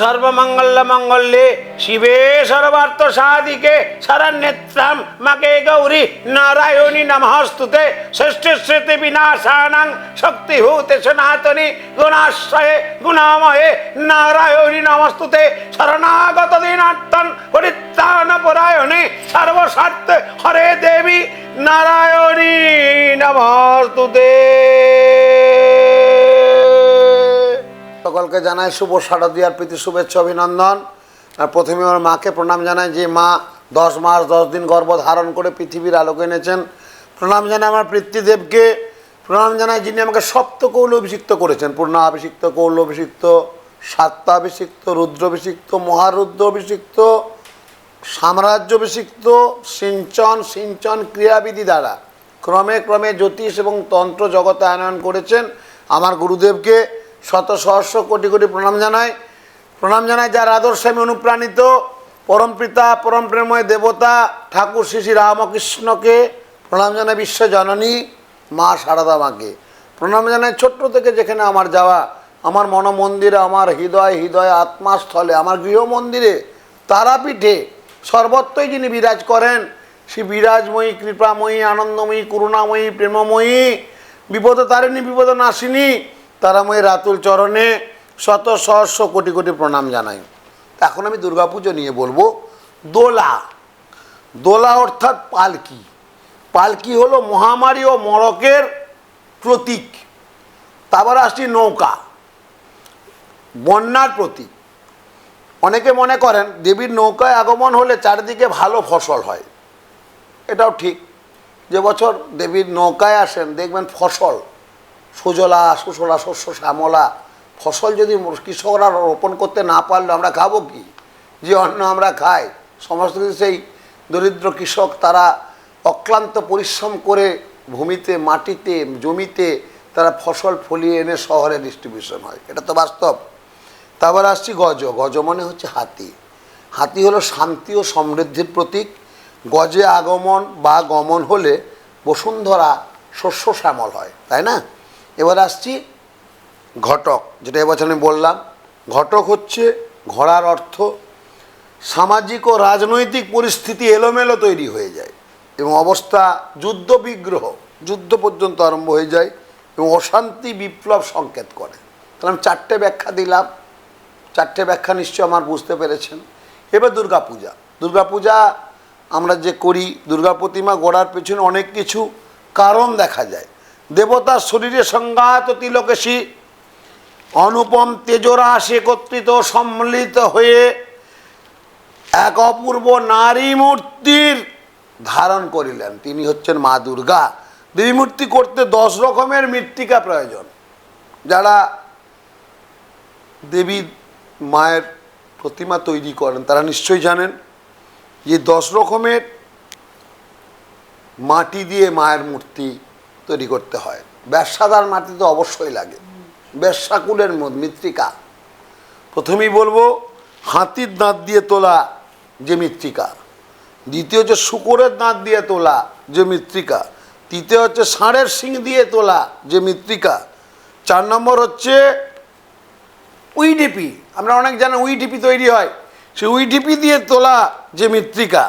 সর্বমঙ্গল মঙ্গলে শিবে সর্বার্থ সাধিকে শরণ্যেত্রাম মাকে গৌরী নারায়ণী নমস্তুতে ষষ্ঠ স্মৃতি বিনাশানাং শক্তিভূতে সনাতনী গুণাশ্রয়ে গুণাময়ে নারায়ণী নমস্তুতে শরণাগত দিনার্থন পরিত্রাণ পরায়ণে সর্বস্বার্থ হরে দেবী নারায়ণী নমস্তুতে। সকলকে জানাই শুভ শারদীয়ার প্রীতি শুভেচ্ছা, অভিনন্দন। প্রথমে আমার মাকে প্রণাম জানাই, যে মা দশ মাস, দশ দিন গর্ভ ধারণ করে পৃথিবীর আলোকে এনেছেন। প্রণাম জানাই আমার পিতৃদেবকে প্রণাম জানাই যিনি আমাকে সপ্ত কৌল অভিষিক্ত করেছেন। পূর্ণাভিষিক্ত কৌল অভিষিক্ত সাত্তাভিষিক্ত রুদ্রাভিষিক্ত মহারুদ্র অভিষিক্ত, সাম্রাজ্য অভিষিক্ত, সিঞ্চন সিঞ্চন ক্রিয়াবিধি দ্বারা। ক্রমে ক্রমে জ্যোতিষ এবং তন্ত্র জগতে আনয়ন করেছেন আমার গুরুদেবকে। শত সহস্র কোটি কোটি প্রণাম জানায় প্রণাম জানাই যার আদর্শে আমি অনুপ্রাণিত। পরম পিতা, পরম প্রেময় দেবতা, ঠাকুর শ্রী শ্রী রামকৃষ্ণকে প্রণাম জানায় বিশ্ব জননী, মা সারদা মাকে প্রণাম জানাই ছোট্ট থেকে যেখানে আমার যাওয়া, আমার মনমন্দিরে, আমার হৃদয় হৃদয় আত্মাস্থলে, আমার গৃহ মন্দিরে তারাপীঠে সর্বত্রই যিনি বিরাজ করেন, শ্রী বিরাজময়ী, কৃপাময়ী, আনন্দময়ী, করুণাময়ী, প্রেমময়ী বিপদ তারিণী বিপদ নাশিনী তারাময়ী রাতুল চরণে শত সহস্র কোটি কোটি প্রণাম জানাই। এখন আমি দুর্গাপুজো নিয়ে বলব, দোলা। দোলা অর্থাৎ পালকি। পালকি হলো মহামারী ও মরকের প্রতীক। তারপর আসছি নৌকা। বন্যার প্রতীক। অনেকে মনে করেন, দেবীর নৌকায় আগমন হলে চারিদিকে ভালো ফসল হয়। এটাও ঠিক। যে বছর দেবীর নৌকায় আসেন, দেখবেন ফসল সুজলা, সুশলা, শস্য, শ্যামলা, ফসল যদি কৃষকরা রোপণ করতে না পারলে, আমরা খাব কি? যে অন্ন আমরা খাই, সমস্ত কিছু সেই দরিদ্র কৃষক তারা অক্লান্ত পরিশ্রম করে ভূমিতে, মাটিতে, জমিতে তারা ফসল ফলিয়ে এনে শহরে ডিস্ট্রিবিউশন হয়। এটা তো বাস্তব। তারপর আসছি গজ। গজ মানে হচ্ছে হাতি। হাতি হলো শান্তি ও সমৃদ্ধির প্রতীক। গজে আগমন বা গমন হলে বসুন্ধরা শস্য শ্যামল হয়, তাই না? এবার আসছি ঘটক, যেটা এবছর আমি বললাম। ঘটক হচ্ছে ঘোড়ার অর্থ সামাজিক ও রাজনৈতিক পরিস্থিতি এলোমেলো তৈরি হয়ে যায় এবং অবস্থা যুদ্ধ বিগ্রহ, যুদ্ধ পর্যন্ত আরম্ভ হয়ে যায় এবং অশান্তি, বিপ্লব সংকেত করে। তাহলে আমি চারটে ব্যাখ্যা দিলাম। চারটে ব্যাখ্যা নিশ্চয় আমার বুঝতে পেরেছেন। এবার দুর্গাপূজা। দুর্গাপূজা আমরা যে করি, দুর্গা প্রতিমা গড়ার পেছনে অনেক কিছু কারণ দেখা যায়। দেবতার শরীরে সংঘাত তিলকেশী। অনুপম তেজরাস একত্রিত সম্মিলিত হয়ে এক অপূর্ব নারী মূর্তির ধারণ করিলেন। তিনি হচ্ছেন মা দুর্গা। দেবী মূর্তি করতে দশ রকমের মৃত্তিকা প্রয়োজন। যারা দেবী মায়ের প্রতিমা তৈরি করেন, তারা নিশ্চয়ই জানেন যে দশ রকমের মাটি দিয়ে মায়ের মূর্তি তৈরি করতে হয়। ব্যবসাদার মাটি তো অবশ্যই লাগে। ব্যবসাকুলের মৃত্তিকা। প্রথমেই বলব, হাতির দাঁত দিয়ে তোলা যে মৃত্তিকা। দ্বিতীয় হচ্ছে শুকরের দাঁত দিয়ে তোলা যে মৃত্তিকা। তৃতীয় হচ্ছে ষাঁড়ের শিং দিয়ে তোলা যে মৃত্তিকা। চার নম্বর হচ্ছে উইডিপি। আমরা অনেক জানি উইডিপি তৈরি হয়। সেই উইডিপি দিয়ে তোলা যে মৃত্তিকা।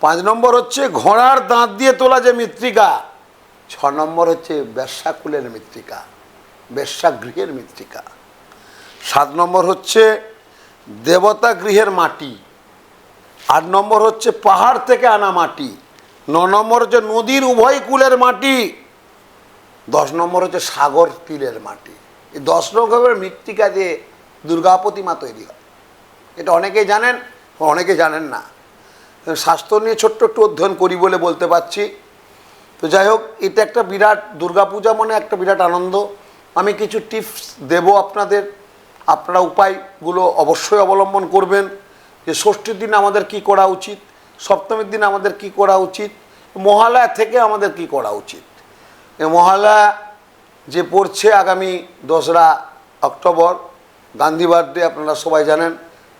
পাঁচ নম্বর হচ্ছে ঘোড়ার দাঁত দিয়ে তোলা যে মৃত্তিকা। ছ নম্বর হচ্ছে ব্যবসাকুলের মৃত্তিকা ব্যবসাগৃহের মৃত্তিকা। সাত নম্বর হচ্ছে দেবতা গৃহের মাটি। আট নম্বর হচ্ছে পাহাড় থেকে আনা মাটি। ন নম্বর হচ্ছে নদীর উভয় কুলের মাটি। দশ নম্বর হচ্ছে সাগর তীরের মাটি। এই দশ রকমের মৃত্তিকা দিয়ে দুর্গা প্রতিমা তৈরি হয়। এটা অনেকেই জানেন, অনেকে জানেন না। স্বাস্থ্য নিয়ে ছোট্ট একটু অধ্যয়ন করি বলে বলতে পারছি। তো যাই হোক, এটা একটা বিরাট দুর্গাপূজা মানে একটা বিরাট আনন্দ। আমি কিছু টিপস দেব আপনাদের। আপনারা উপায়গুলো অবশ্যই অবলম্বন করবেন যে ষষ্ঠীর দিন আমাদের কি করা উচিত, সপ্তমীর দিন আমাদের কি করা উচিত, মহালয়া থেকে আমাদের কি করা উচিত। মহালয়া যে পড়ছে আগামী দোসরা অক্টোবর, গান্ধী বার্থডে, আপনারা সবাই জানেন,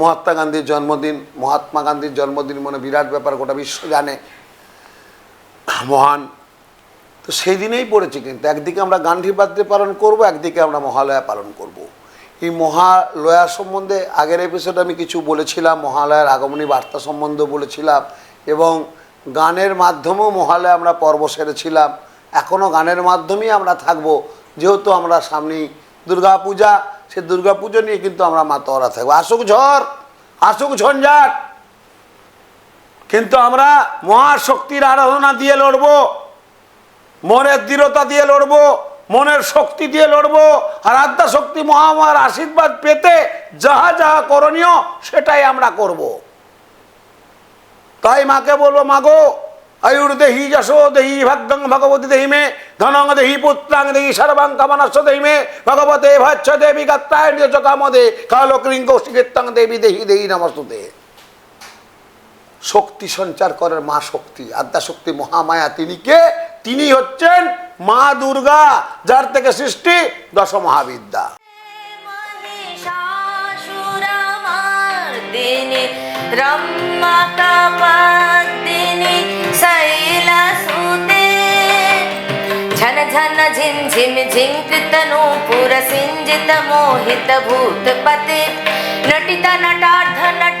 মহাত্মা গান্ধীর জন্মদিন, মহাত্মা গান্ধীর জন্মদিন মানে বিরাট ব্যাপার, গোটা বিশ্ব জানে। মহান তো সেই দিনেই পড়েছে কিন্তু। একদিকে আমরা গান্ধী বার্থডে পালন করব, একদিকে আমরা মহালয়া পালন করব। এই মহালয়া সম্বন্ধে আগের এপিসোডে আমি কিছু বলেছিলাম, মহালয়ার আগমনী বার্তা সম্বন্ধে বলেছিলাম এবং গানের মাধ্যমেও মহালয়া আমরা পর্ব সেরেছিলাম। এখনও গানের মাধ্যমেই আমরা থাকব। যেহেতু আমরা সামনেই দুর্গা পূজা সে দুর্গা পুজো নিয়ে কিন্তু আমরা মাতোয়ারা থাকব। আসুক ঝড়, আসুক ঝঞ্ঝাট। কিন্তু আমরা মহাশক্তির আরাধনা দিয়ে লড়বো। মনের দৃঢ়তা দিয়ে লড়বো, মনের শক্তি দিয়ে লড়বো, আর আদ্যা শক্তি মহামার আশীর্বাদ পেতে যাহা যাহা করণীয় সেটাই আমরা করব। তাই মাকে বলব, মাগো আয়ুর দেহি যশো দেহি ভাগ্যং ভগবতী দেহি মে, ধনং দেহি পুত্রাং দেহি সর্বাং কামনাস্য দেহি মে, ভগবতে ভচ্ছ দেবী গাত্রায় নিজ কামদে কালো ক্রিং কৌশিকেত্তাং দেবী দেহি দেহি নমস্তুতে। শক্তি সঞ্চার করেন মা শক্তি আদ্যা শক্তি মহামায়া তিনি কে? তিনি হচ্ছেন মা দুর্গা যার থেকে সৃষ্টি দশ মহাবিদ্যা महिषासुरमर्दिनि रम्मकपद्दिनि शैलसुते झन झन झिं झिं झिं कृतनूपुरसिञ्जित मोहित भूतपते नटित नटार्ध नटी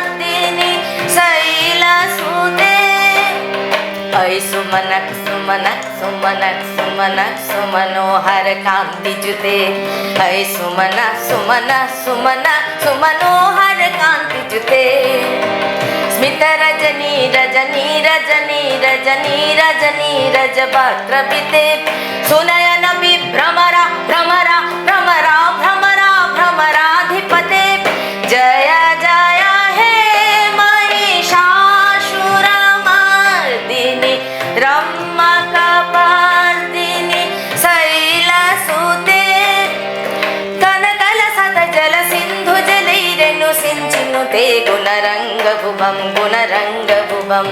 ऐ सुमनक सुमनक सुमनक सुमनक सुमनोहर कांति जुते। ऐ सुमन सुमन सुमन सुमनोहर कांति जुते। स्मित रजनी रजनी रजनी रजनी रजनी रज वक्त्रपिते सुनयन विभ्रमरा శుభం గుణరంగభువం.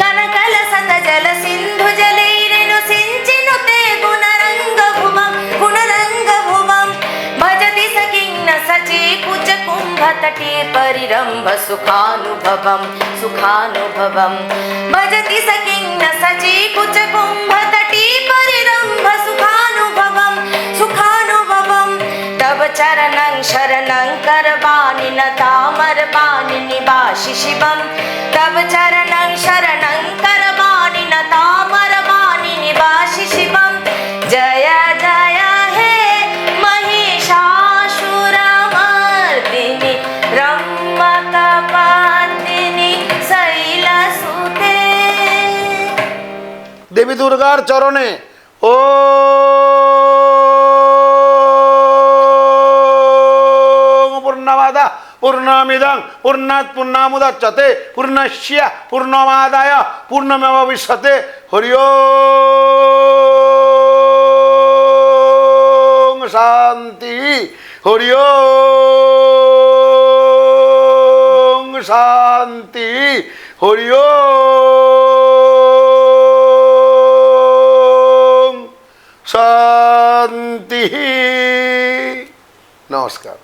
కనకల సత జల సింధు జలైరెను సించిను తే గుణరంగభువం గుణరంగభువం. భజతి సకిన్న సచే కుచ కుంభతటే పరిరంభ సుఖానుభవం సుఖానుభవం. భజతి సకిన్న సచే కుచ కుంభతటే పరిరంభ సుఖానుభవం సుఖానుభవం. తవ చరణం శరణం కరవాణిన తామర तामरवाणि निवासि शिवं तव चरणं शरणं करवाणि न तामरवाणि निवासि शिवं जय जय हे महिषासुरमर्दिनि रम्मकपर्दिनि शैलसुते দেবী দুর্গার চরণে ও পূর্ণমাদা পূর্ণমিদং পূর্ণাৎ পূর্ণামুদাচ্যতে পূর্ণস্য পূর্ণমাদায় পূর্ণমেবাবিষ্যতে হরি ওম শান্তি হরি ওম শান্তি হরি ওম শান্তি নমস্কার